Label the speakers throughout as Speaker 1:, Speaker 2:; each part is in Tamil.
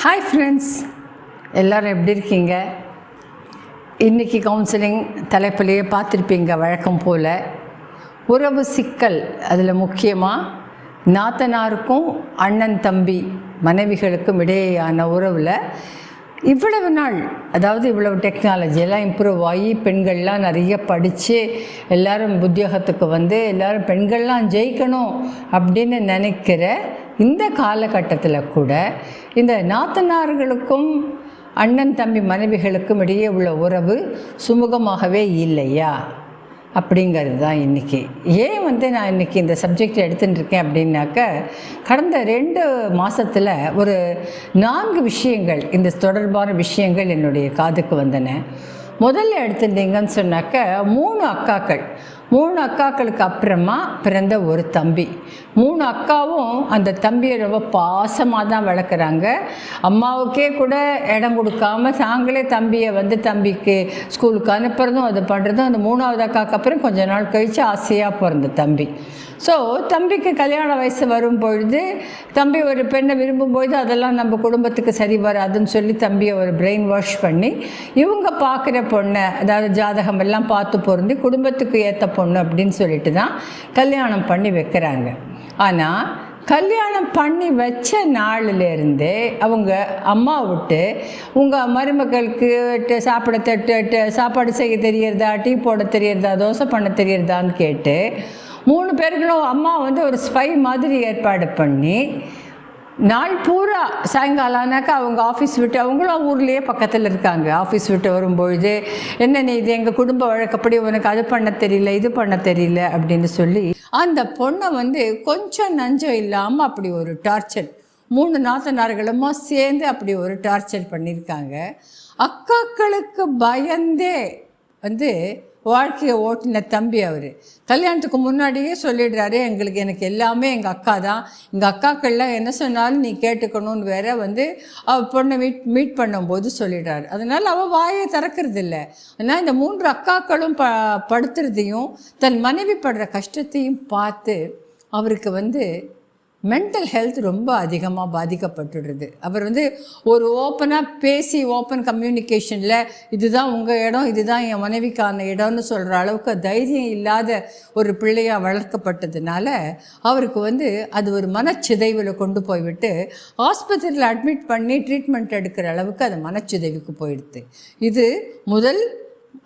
Speaker 1: ஹாய் ஃப்ரெண்ட்ஸ் எல்லோரும் எப்படி இருக்கீங்க? இன்றைக்கி கவுன்சிலிங் தலைப்பிலேயே பார்த்துருப்பீங்க வழக்கம் போல். உறவு சிக்கல் அதில் முக்கியமாக நாத்தனாருக்கும் அண்ணன் தம்பி மனைவிகளுக்கும் இடையேயான உறவில் இவ்வளவு நாள் அதாவது இவ்வளவு டெக்னாலஜி எல்லாம் இம்ப்ரூவ் ஆகி பெண்கள்லாம் நிறைய படித்து எல்லோரும் உத்தியோகத்துக்கு வந்து எல்லோரும் பெண்கள்லாம் ஜெயிக்கணும் அப்படின்னு நினைக்கிற இந்த காலகட்டத்தில் கூட இந்த நாத்தனார்களுக்கும் அண்ணன் தம்பி மனைவிகளுக்கும் இடையே உள்ள உறவு சுமூகமாகவே இல்லையா? அப்படிங்கிறது தான் இன்றைக்கி ஏன் வந்து நான் இன்றைக்கி இந்த சப்ஜெக்ட் எடுத்துகிட்டு இருக்கேன் அப்படின்னாக்க கடந்த ரெண்டு மாதத்தில் ஒரு நான்கு விஷயங்கள் இந்த தொடர்பான விஷயங்கள் என்னுடைய காதுக்கு வந்தன. முதல்ல எடுத்துட்டீங்கன்னு சொன்னாக்க மூணு அக்காக்கள். மூணு அக்காக்களுக்கு அப்புறமா பிறந்த ஒரு தம்பி. மூணு அக்காவும் அந்த தம்பியை ரொம்ப பாசமாக தான் வளர்க்குறாங்க. அம்மாவுக்கே கூட இடம் கொடுக்காம தாங்களே தம்பியை வந்து தம்பிக்கு ஸ்கூலுக்கு அனுப்புறதும் அது பண்ணுறதும் அந்த மூணாவது அக்காவுக்கு அப்புறம் கொஞ்ச நாள் கழித்து ஆசையாக பிறந்த தம்பி. ஸோ தம்பிக்கு கல்யாண வயசு வரும் பொழுது தம்பி ஒரு பெண்ணை விரும்பும்போது அதெல்லாம் நம்ம குடும்பத்துக்கு சரி வராதுன்னு சொல்லி தம்பியை ஒரு பிரெயின் வாஷ் பண்ணி இவங்க பார்க்குற பொண்ணை அதாவது ஜாதகம் எல்லாம் பார்த்து பொருந்தி குடும்பத்துக்கு ஏற்ற பொண்ணு அப்படின்னு சொல்லிட்டு தான் கல்யாணம் பண்ணி வைக்கிறாங்க. ஆனால் கல்யாணம் பண்ணி வச்ச நாளிலேருந்து அவங்க அம்மா விட்டு உங்கள் மருமக்களுக்கு சாப்பிட தட்டு ட- சாப்பாடு செய்ய தெரியறதா டீ போட தெரியறதா தோசை பண்ண தெரியறதான்னு கேட்டு மூணு பேருக்குள்ள அம்மா வந்து ஒரு ஸ்பை மாதிரி ஏற்பாடு பண்ணி நாள் பூரா சாயங்காலம் ஆனாக்கா அவங்க ஆஃபீஸ் விட்டு அவங்களும் ஊர்லேயே பக்கத்தில் இருக்காங்க. ஆஃபீஸ் விட்டு வரும்பொழுது என்ன இது எங்கள் குடும்ப வழக்கப்படி உனக்கு அது பண்ண தெரியல இது பண்ண தெரியல? அப்படின்னு சொல்லி அந்த பொண்ணை வந்து கொஞ்சம் நஞ்சம் இல்லாமல் அப்படி ஒரு டார்ச்சர் மூணு நாத்தனார்களுமா சேர்ந்து அப்படி ஒரு டார்ச்சர் பண்ணியிருக்காங்க. அக்காக்களுக்கு பயந்தே வந்து வாழ்க்கையை ஓட்டின தம்பி அவர். கல்யாணத்துக்கு முன்னாடியே சொல்லிடுறாரு எங்களுக்கு எனக்கு எல்லாமே எங்கள் அக்கா தான். எங்கள் அக்காக்கள்லாம் என்ன சொன்னாலும் நீ கேட்டுக்கணும்னு வேற வந்து அவள் பொண்ணை மீட் மீட் பண்ணும்போது சொல்லிடுறாரு. அதனால் அவள் வாயை திறக்கிறது இல்லை ஆனால் இந்த மூன்று அக்காக்களும் ப படுத்துறதையும் தன் மனைவி படுற கஷ்டத்தையும் பார்த்து அவருக்கு வந்து மென்டல் ஹெல்த் ரொம்ப அதிகமாக பாதிக்கப்பட்டுடுது. அவர் வந்து ஒரு ஓப்பனாக பேசி ஓப்பன் கம்யூனிகேஷனில் இதுதான் உங்கள் இடம் இதுதான் என் மனைவிக்கான இடம்னு சொல்கிற அளவுக்கு தைரியம் இல்லாத ஒரு பிள்ளையாக வளர்க்கப்பட்டதுனால அவருக்கு வந்து அது ஒரு மனச்சிதைவில் கொண்டு போய்விட்டு ஆஸ்பத்திரியில் அட்மிட் பண்ணி ட்ரீட்மெண்ட் எடுக்கிற அளவுக்கு அது மனச்சிதைவுக்கு போயிடுது. இது முதல்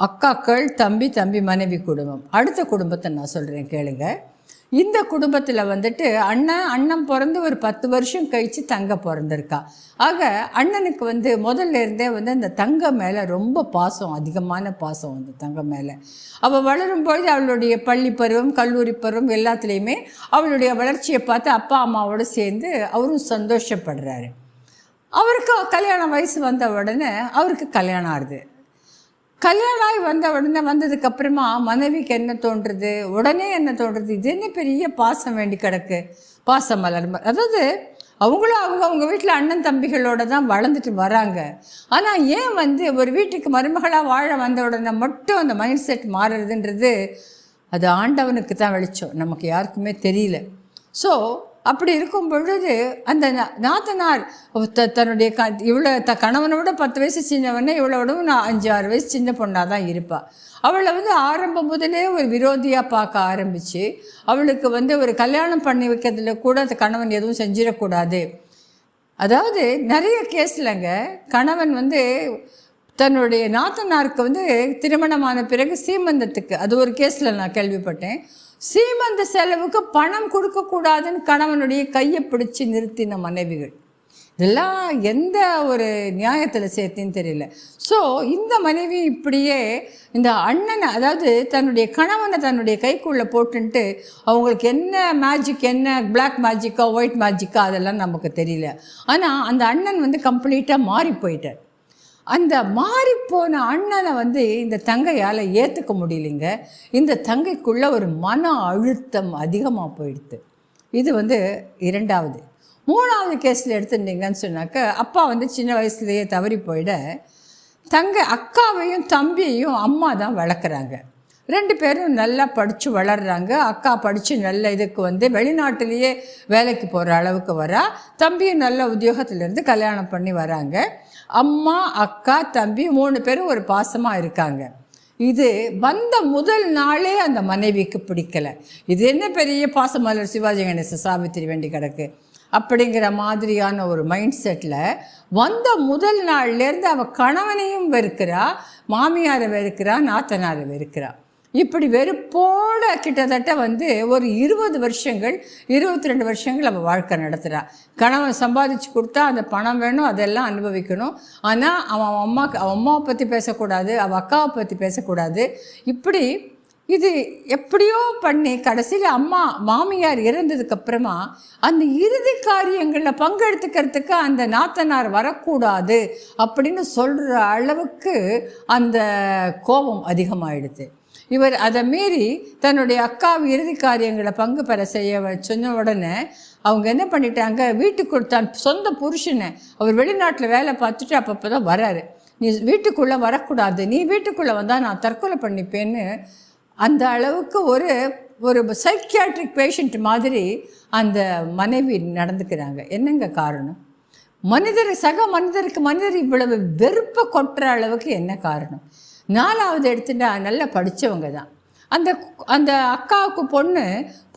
Speaker 1: அக்காக்கள் தம்பி தம்பி மனைவி குடும்பம். அடுத்த குடும்பத்தை நான் சொல்கிறேன் கேளுங்கள் இந்த குடும்பத்தில் வந்துட்டு அண்ணன் அண்ணன் பிறந்து ஒரு பத்து வருஷம் கழித்து தங்க பிறந்திருக்கா. ஆக அண்ணனுக்கு வந்து முதல்ல இருந்தே வந்து அந்த தங்க மேலே ரொம்ப பாசம் அதிகமான பாசம் அந்த தங்க மேலே. அவள் வளரும் பொழுது அவளுடைய பள்ளி பருவம் கல்லூரி பருவம் எல்லாத்துலேயுமே அவளுடைய வளர்ச்சியை பார்த்து அப்பா அம்மாவோடு சேர்ந்து அவரும் சந்தோஷப்படுறாரு. அவருக்கு கல்யாண வயசு வந்த உடனே அவருக்கு கல்யாணம் ஆகுது. கல்யாணம் ஆகி வந்த உடனே வந்ததுக்கு அப்புறமா மனைவிக்கு என்ன தோன்றுறது? உடனே என்ன தோன்றுறது? இது என்ன பெரிய பாசம் வேண்டி கிடக்கு? பாசம் மலர் ம- அதாவது அவங்களும் அவங்க அவங்க வீட்டில் அண்ணன் தம்பிகளோட தான் வளர்ந்துட்டு வராங்க. ஆனால் ஏன் வந்து ஒரு வீட்டுக்கு மருமகளாக வாழ வந்த உடனே மட்டும் அந்த மைண்ட் செட் மாறுறதுன்றது அது ஆண்டவனுக்கு தான் வெளிச்சம். நமக்கு யாருக்குமே தெரியல. ஸோ அப்படி இருக்கும் பொழுது அந்த நாத்தனார் த- தன்னுடைய க இவ்வளோ த கணவனை விட பத்து வயசு சின்னவனே இவ்வளோடவும் நான் அஞ்சு ஆறு வயசு சின்ன பொண்ணாக தான் இருப்பாள் அவளை வந்து ஆரம்பம் முதலே ஒரு விரோதியாக பார்க்க ஆரம்பித்து அவளுக்கு வந்து ஒரு கல்யாணம் பண்ணி வைக்கிறதுல கூட அந்த கணவன் எதுவும் செஞ்சிடக்கூடாது. அதாவது நிறைய கேஸ்லங்க கணவன் வந்து தன்னுடைய நாத்தனாருக்கு வந்து திருமணமான பிறகு சீமந்தத்துக்கு அது ஒரு கேஸில் நான் கேள்விப்பட்டேன். சீமந்த செலவுக்கு பணம் கொடுக்கக்கூடாதுன்னு கணவனுடைய கையை பிடிச்சி நிறுத்தின மனைவிகள். இதெல்லாம் எந்த ஒரு நியாயத்தில் சேர்த்தின்னு தெரியல. ஸோ இந்த மனைவி இப்படியே இந்த அண்ணனை அதாவது தன்னுடைய கணவனை தன்னுடைய கைக்குள்ளே போட்டுன்ட்டு அவங்களுக்கு என்ன மேஜிக் என்ன பிளாக் மேஜிக்கா ஒயிட் மேஜிக்கா அதெல்லாம் நமக்கு தெரியல. ஆனால் அந்த அண்ணன் வந்து கம்ப்ளீட்டாக மாறி போயிட்டார். அந்த மாறிப்போன அண்ணனை வந்து இந்த தங்கையால் ஏற்றுக்க முடியலைங்க. இந்த தங்கைக்குள்ளே ஒரு மன அழுத்தம் அதிகமாக போயிடுது. இது வந்து இரண்டாவது. மூணாவது கேஸில் எடுத்துட்டீங்கன்னு சொன்னாக்க அப்பா வந்து சின்ன வயசுலேயே தவறி போயிட தங்க அக்காவையும் தம்பியையும் அம்மா தான் வளர்க்குறாங்க. ரெண்டு பேரும் நல்லா படித்து வளர்கிறாங்க அக்கா படித்து நல்ல இதுக்கு வந்து வெளிநாட்டிலேயே வேலைக்கு போகிற அளவுக்கு வரா. தம்பியும் நல்ல உத்தியோகத்திலேருந்து கல்யாணம் பண்ணி வராங்க. அம்மா அக்கா தம்பி மூணு பேரும் ஒரு பாசமாக இருக்காங்க. இது வந்த முதல் நாளே அந்த மனைவிக்கு பிடிக்கல. இது என்ன பெரிய பாசமலர் சிவாஜி கணேச சாவித்திரி வேண்டி கிடக்கு. அப்படிங்கிற மாதிரியான ஒரு மைண்ட் செட்டில் வந்த முதல் நாள்லேருந்து அவள் கணவனையும் வெறுக்கிறா மாமியாரை வெறுக்கிறா நாத்தனாரை வெறுக்கிறா. இப்படி வெறுப்போட கிட்டத்தட்ட வந்து ஒரு இருபது வருஷங்கள் இருபத்தி ரெண்டு வருஷங்கள் அவள் வாழ்க்கை நடத்துகிறா கணவன் சம்பாதிச்சு கொடுத்தா அந்த பணம் வேணும் அதெல்லாம் அனுபவிக்கணும். ஆனால் அவன் அம்மாக்கு அவன் அம்மாவை பற்றி பேசக்கூடாது அவள் அக்காவை பற்றி பேசக்கூடாது. இப்படி இது எப்படியோ பண்ணி கடைசியில் அம்மா மாமியார் இறந்ததுக்கு அப்புறமா அந்த இறுதி காரியங்களில் பங்கெடுத்துக்கிறதுக்கு அந்த நாத்தனார் வரக்கூடாது அப்படின்னு சொல்கிற அளவுக்கு அந்த கோபம் அதிகமாகிடுது இவர் அதை மீறி தன்னுடைய அக்கா இறுதி காரியங்களை பங்கு பெற செய்ய சொன்ன உடனே அவங்க என்ன பண்ணிட்டாங்க? வீட்டுக்கு தன் சொந்த புருஷனை அவர் வெளிநாட்டில் வேலை பார்த்துட்டு அப்பப்போ தான் வராரு. நீ வீட்டுக்குள்ளே வரக்கூடாது. நீ வீட்டுக்குள்ளே வந்தால் நான் தற்கொலை பண்ணிப்பேன்னு அந்த அளவுக்கு ஒரு ஒரு சைக்கியாட்ரிக் பேஷண்ட் மாதிரி அந்த மனைவி நடந்துக்கிறாங்க. என்னங்க காரணம்? மனிதர் சக மனிதருக்கு மனிதர் இவ்வளவு வெறுப்பை கொட்டுற அளவுக்கு என்ன காரணம்? நாலாவது எடுத்துட்டா நல்லா படித்தவங்க தான். அந்த அந்த அக்காவுக்கு பொண்ணு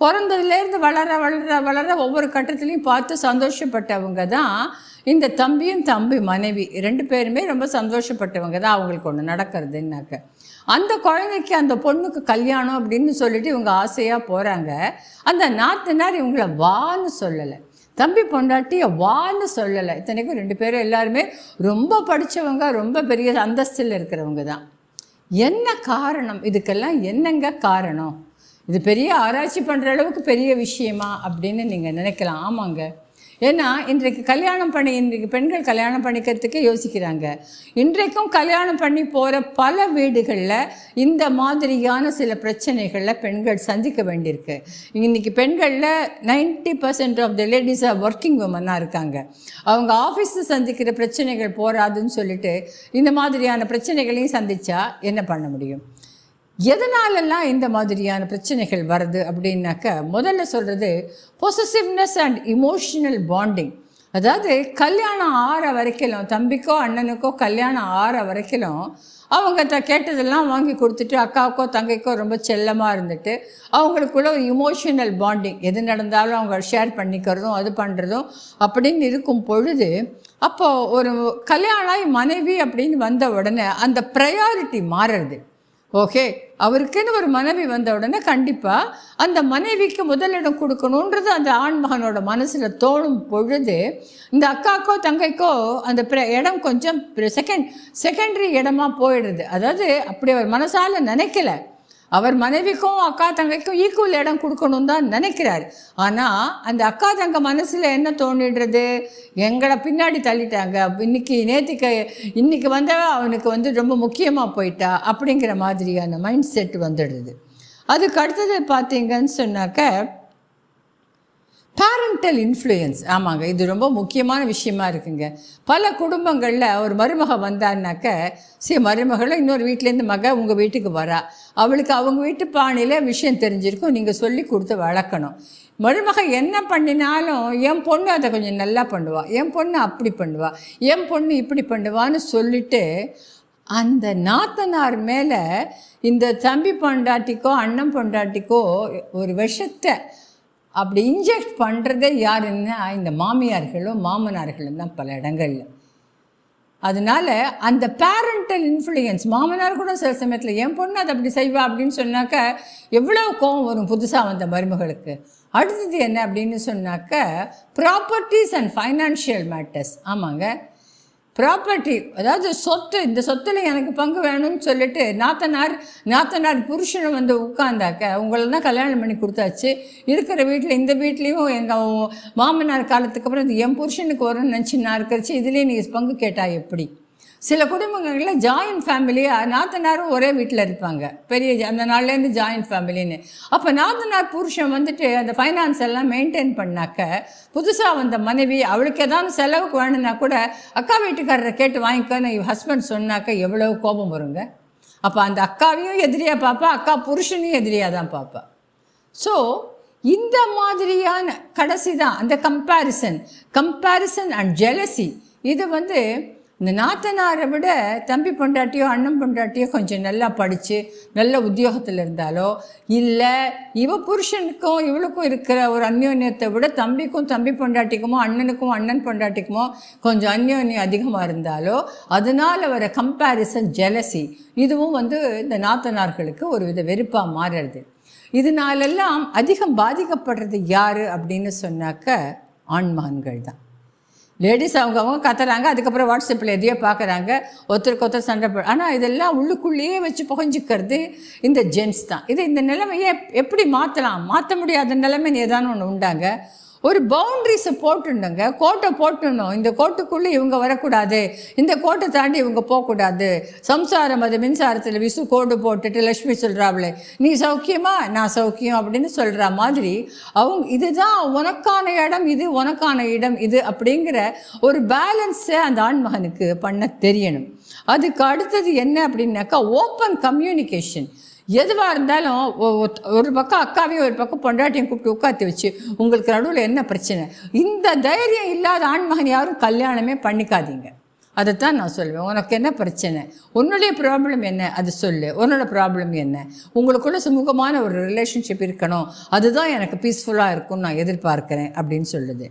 Speaker 1: பிறந்ததுலேருந்து வளர வளர வளர ஒவ்வொரு கட்டத்துலையும் பார்த்து சந்தோஷப்பட்டவங்க தான் இந்த தம்பியும் தம்பி மனைவி. ரெண்டு பேருமே ரொம்ப சந்தோஷப்பட்டவங்க தான் அவங்களுக்கு ஒன்று நடக்கிறதுன்னாக்க. அந்த குழந்தைக்கு அந்த பொண்ணுக்கு கல்யாணம் அப்படின்னு சொல்லிட்டு இவங்க ஆசையாக போகிறாங்க அந்த நாத்தனார் இவங்கள வான்னு சொல்லலை. தம்பி பொண்டாட்டிய வான்னு சொல்லலை. இத்தனைக்கும் ரெண்டு பேரும் எல்லாருமே ரொம்ப படித்தவங்க ரொம்ப பெரிய அந்தஸ்தில் இருக்கிறவங்க தான். என்ன காரணம்? இதுக்கெல்லாம் என்னங்க காரணம்? இது பெரிய ஆராய்ச்சி பண்ணுற அளவுக்கு பெரிய விஷயமா? அப்படின்னு நீங்கள் நினைக்கலாம். ஆமாங்க. ஏன்னா இன்றைக்கு கல்யாணம் பண்ணி இன்றைக்கு பெண்கள் கல்யாணம் பண்ணிக்கிறதுக்கே யோசிக்கிறாங்க. இன்றைக்கும் கல்யாணம் பண்ணி போகிற பல வீடுகளில் இந்த மாதிரியான சில பிரச்சனைகளில் பெண்கள் சந்திக்க வேண்டியிருக்கு. இன்றைக்கி பெண்களில் ninety percent of the ladies are working உமனாக இருக்காங்க. அவங்க ஆஃபீஸில் சந்திக்கிற பிரச்சனைகள் போராதுன்னு சொல்லிட்டு இந்த மாதிரியான பிரச்சனைகளையும் சந்தித்தா என்ன பண்ண முடியும்? எதனாலெல்லாம் இந்த மாதிரியான பிரச்சனைகள் வருது அப்படின்னாக்க முதல்ல சொல்கிறது பொசசிவ்னஸ் அண்ட் இமோஷனல் பாண்டிங் அதாவது கல்யாணம் ஆற வரைக்கும் தம்பிக்கோ அண்ணனுக்கோ கல்யாணம் ஆற வரைக்கும் அவங்க த கேட்டதெல்லாம் வாங்கி கொடுத்துட்டு அக்காவுக்கோ தங்கைக்கோ ரொம்ப செல்லமாக இருந்துட்டு அவங்களுக்குள்ள ஒரு இமோஷனல் பாண்டிங் எது நடந்தாலும் அவங்க ஷேர் பண்ணிக்கிறதும் அது பண்ணுறதும் அப்படின்னு இருக்கும் பொழுது அப்போது ஒரு கல்யாணம் மனைவி அப்படின்னு வந்த உடனே அந்த ப்ரையாரிட்டி மாறுறது. ஓகே அவருக்குன்னு ஒரு மனைவி வந்த உடனே கண்டிப்பாக அந்த மனைவிக்கு முதலிடம் கொடுக்கணுன்றது அந்த ஆண்மகனோட மனசில் தோணும் பொழுது இந்த அக்காக்கோ தங்கைக்கோ அந்த பிர- இடம் கொஞ்சம் செகண்ட் செகண்டரி இடமா போயிடுது. அதாவது அப்படி அவர் மனசால் நினைக்கல. அவர் மனைவிக்கும் அக்கா தங்கைக்கும் ஈக்குவல் இடம் கொடுக்கணும் தான் நினைக்கிறார். ஆனால் அந்த அக்கா தங்க மனசில் என்ன தோணிடுறது எங்களை பின்னாடி தள்ளிட்டாங்க. இன்னைக்கு நேற்றுக்கு இன்னைக்கு வந்த அவனுக்கு வந்து ரொம்ப முக்கியமாக போயிட்டா அப்படிங்கிற மாதிரியான மைண்ட் செட் வந்துடுது. அதுக்கு அடுத்தது பார்த்தீங்கன்னு சொன்னாக்க பேரண்டல் இன்ஃப்ளூயன்ஸ் ஆமாங்க இது ரொம்ப முக்கியமான விஷயமா இருக்குங்க. பல குடும்பங்களில் ஒரு மருமக வந்தான்னாக்க சரி மருமகளும் இன்னொரு வீட்டிலேருந்து மக உங்கள் வீட்டுக்கு வரா. அவளுக்கு அவங்க வீட்டு பாணியில் விஷயம் தெரிஞ்சிருக்கும் நீங்கள் சொல்லி கொடுத்து வளர்க்கணும். மருமக என்ன பண்ணினாலும் என் பொண்ணு அதை கொஞ்சம் நல்லா பண்ணுவா. என் பொண்ணு அப்படி பண்ணுவா. என் பொண்ணு இப்படி பண்ணுவான்னு சொல்லிட்டு அந்த நாத்தனார் மேலே இந்த தம்பி பொண்டாட்டிக்கோ அண்ணன் பொண்டாட்டிக்கோ ஒரு விஷத்தை அப்படி இன்ஜெக்ட் பண்ணுறதே யாருன்னா இந்த மாமியார்களும் மாமனார்களும் தான் பல இடங்கள்ல. அதனால அந்த பேரண்டல் இன்ஃப்ளூயன்ஸ் மாமனார் கூட சில சமயத்தில் என் பொண்ணு அதை அப்படி செய்வா அப்படின்னு சொன்னாக்க எவ்வளோ கோவம் வரும் புதுசாக வந்த மருமகளுக்கு. அடுத்தது என்ன அப்படின்னு சொன்னாக்க ப்ராப்பர்ட்டிஸ் அண்ட் ஃபைனான்ஷியல் மேட்டர்ஸ் ஆமாங்க. ப்ராப்பர்ட்டி அதாவது சொத்து. இந்த சொத்துல எனக்கு பங்கு வேணும்னு சொல்லிட்டு நாத்தனார் நாத்தனார் புருஷனை வந்து உட்காந்தாக்க உங்களை தான் கல்யாணம் பண்ணி கொடுத்தாச்சு. இருக்கிற வீட்டில் இந்த வீட்லேயும் எங்கள் மாமனார் காலத்துக்கு அப்புறம் என் புருஷனுக்கு வரும்னு நினச்சி நான் இருக்கிறச்சு இதுலேயே நீங்கள் பங்கு கேட்டா எப்படி? சில குடும்பங்களில் ஜாயின்ட் ஃபேமிலியாக நாத்தனாரும் ஒரே வீட்டில் இருப்பாங்க. பெரிய அந்த நாள்லேருந்து ஜாயின்ட் ஃபேமிலின்னு அப்போ நாத்தனார் புருஷன் வந்துட்டு அந்த ஃபைனான்ஸ் எல்லாம் மெயின்டைன் பண்ணாக்க புதுசாக வந்த மனைவி அவளுக்கு ஏதாவது செலவுக்கு வேணும்னா கூட அக்கா வீட்டுக்காரரை கேட்டு வாங்கிக்கோன்னு ஹஸ்பண்ட் சொன்னாக்க எவ்வளவு கோபம் வருங்க? அப்போ அந்த அக்காவையும் எதிரியாக பார்ப்பா அக்கா புருஷனையும் எதிரியாக தான் பார்ப்பா. ஸோ இந்த மாதிரியான கடைசி தான் அந்த கம்பேரிசன் கம்பேரிசன் அண்ட் ஜெலசி இது வந்து இந்த நாத்தனாரை விட தம்பி பொண்டாட்டியோ அண்ணன் பொண்டாட்டியோ கொஞ்சம் நல்லா படித்து நல்ல உத்தியோகத்தில் இருந்தாலோ இல்லை இவ புருஷனுக்கும் இவளுக்கும் இருக்கிற ஒரு அந்யோன்யத்தை விட தம்பிக்கும் தம்பி பொண்டாட்டிக்குமோ அண்ணனுக்கும் அண்ணன் பொண்டாட்டிக்குமோ கொஞ்சம் அந்யோன்யம் அதிகமாக இருந்தாலோ அதனால் வர கம்பேரிசன் ஜெலசி இதுவும் வந்து இந்த நாத்தனார்களுக்கு ஒரு வித வெறுப்பாக மாறுறது. இதனாலெல்லாம் அதிகம் பாதிக்கப்படுறது யார் அப்படின்னு சொன்னாக்க ஆண்மான்கள் தான் லேடிஸ் அவங்க அவங்க கத்துறாங்க அதுக்கப்புறம் வாட்ஸ்அப்பில் எதையோ பார்க்குறாங்க ஒருத்தருக்கு ஒருத்தர் சண்டை போ ஆனால் இதெல்லாம் உள்ளுக்குள்ளேயே வச்சு புகஞ்சிக்கிறது இந்த ஜென்ஸ் தான். இது இந்த நிலைமையை எப்படி மாற்றலாம் மாற்ற முடியாத நிலைமை ஏதானு ஒன்று உண்டாங்க? ஒரு பவுண்ட்ரிஸை போட்டுடணுங்க கோட்டை போட்டுடணும் இந்த கோட்டுக்குள்ளே இவங்க வரக்கூடாது. இந்த கோட்டை தாண்டி இவங்க போகக்கூடாது. சம்சாரம் அது மின்சாரத்தில் விசு கோடு போட்டுட்டு லக்ஷ்மி சொல்கிறாங்களே நீ சௌக்கியமா? நான் சௌக்கியம் அப்படின்னு சொல்கிற மாதிரி அவங்க இதுதான் உனக்கான இடம் இது உனக்கான இடம் இது அப்படிங்கிற ஒரு பேலன்ஸை அந்த ஆண்மகனுக்கு பண்ண தெரியணும். அதுக்கு அடுத்தது என்ன அப்படின்னாக்கா ஓப்பன் கம்யூனிகேஷன் எதுவாக இருந்தாலும் ஒரு பக்கம் அக்காவையும் ஒரு பக்கம் பொண்டாட்டியும் கூப்பிட்டு உட்காந்து வச்சு உங்களுக்கு நடுவில் என்ன பிரச்சனை? இந்த தைரியம் இல்லாத ஆண்மகன் யாரும் கல்யாணமே பண்ணிக்காதீங்க. அதைத்தான் நான் சொல்லுவேன். உனக்கு என்ன பிரச்சனை? உன்னுடைய ப்ராப்ளம் என்ன? அது சொல்லு. உன்னோட ப்ராப்ளம் என்ன? உங்களுக்குள்ள சுமூகமான ஒரு ரிலேஷன்ஷிப் இருக்கணும். அதுதான் எனக்கு பீஸ்ஃபுல்லாக இருக்கும்னு நான் எதிர்பார்க்குறேன் அப்படின்னு சொல்லுது.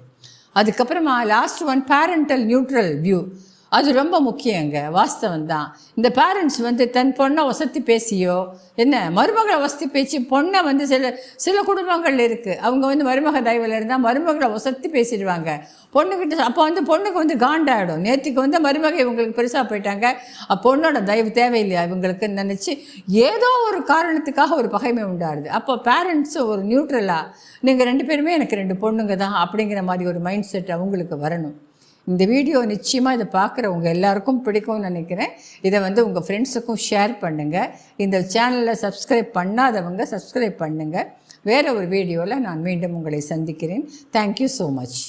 Speaker 1: அதுக்கப்புறமா last one parental neutral view அது ரொம்ப முக்கியங்க வாஸ்தவம் தான் இந்த பேரண்ட்ஸ் வந்து தன் பொண்ணை வசத்தி பேசியோ என்ன மருமகளை வசதி பேசி பொண்ணை வந்து சில சில குடும்பங்கள் இருக்குது அவங்க வந்து மருமக தயவில் இருந்தால் மருமகளை வசத்தி பேசிடுவாங்க. பொண்ணுக்கிட்ட அப்போ வந்து பொண்ணுக்கு வந்து காண்டாயிடும். நேற்றுக்கு வந்து மருமகை இவங்களுக்கு பெருசாக போயிட்டாங்க. அப்போ பொண்ணோட தயவு தேவையில்லையா இவங்களுக்கு நினச்சி ஏதோ ஒரு காரணத்துக்காக ஒரு பகைமை உண்டாருது. அப்போ பேரண்ட்ஸு ஒரு நியூட்ரலாக நீங்கள் ரெண்டு பேருமே எனக்கு ரெண்டு பொண்ணுங்க தான் அப்படிங்கிற மாதிரி ஒரு மைண்ட் செட் அவங்களுக்கு வரணும். இந்த வீடியோ நிச்சயமாக இதை பார்க்குறவங்க எல்லாருக்கும் பிடிக்கும்னு நினைக்கிறேன். இதை வந்து உங்கள் ஃப்ரெண்ட்ஸுக்கும் ஷேர் பண்ணுங்கள் இந்த சேனலில் சப்ஸ்கிரைப் பண்ணாதவங்க சப்ஸ்கிரைப் பண்ணுங்கள் வேறு ஒரு வீடியோவில் நான் மீண்டும் உங்களை சந்திக்கிறேன். Thank you so much